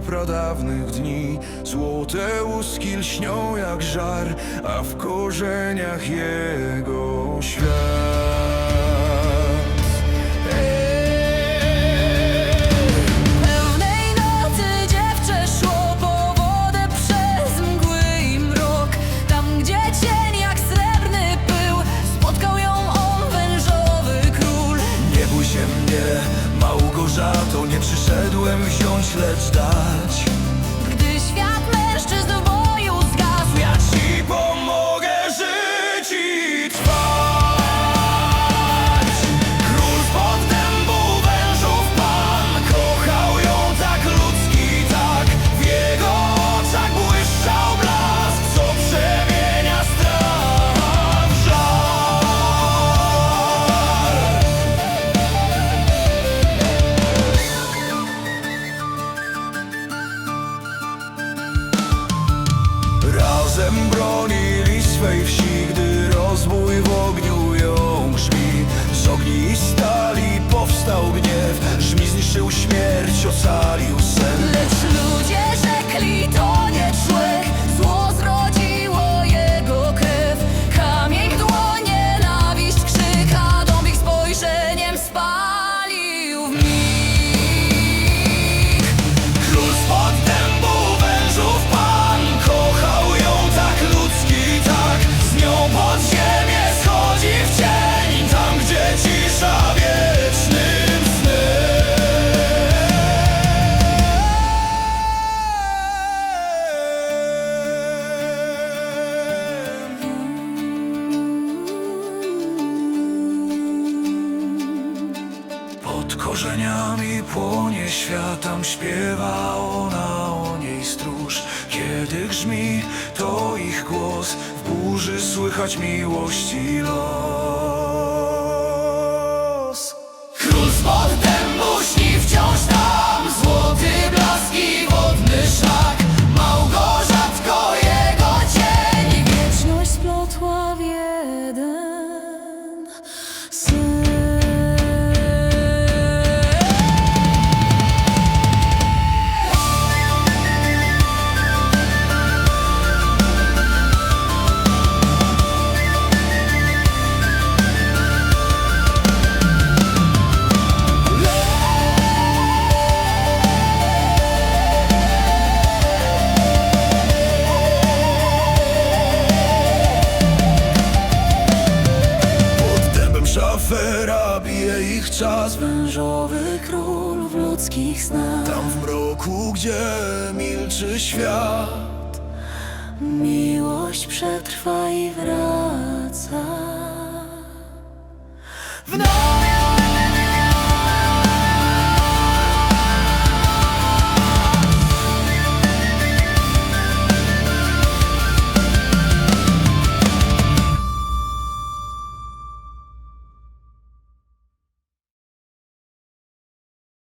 Pradawnych dni. Złote łuski lśnią jak żar A w korzeniach jego świat wziąć, lecz dać Razem bronili swej wsi, gdy rozbój w ogniu ją grzmi. Z ogni i stali powstał gniew, żmi zniszczył śmierć, ocalił sen. Lecz Pod korzeniami płonie świat, tam śpiewa ona o niej stróż. Kiedy grzmi to ich głos, w burzy słychać miłości los. Dębem szafera bije ich czas Wężowy król w ludzkich snach. Tam w mroku, gdzie milczy świat Miłość przetrwa i wraca.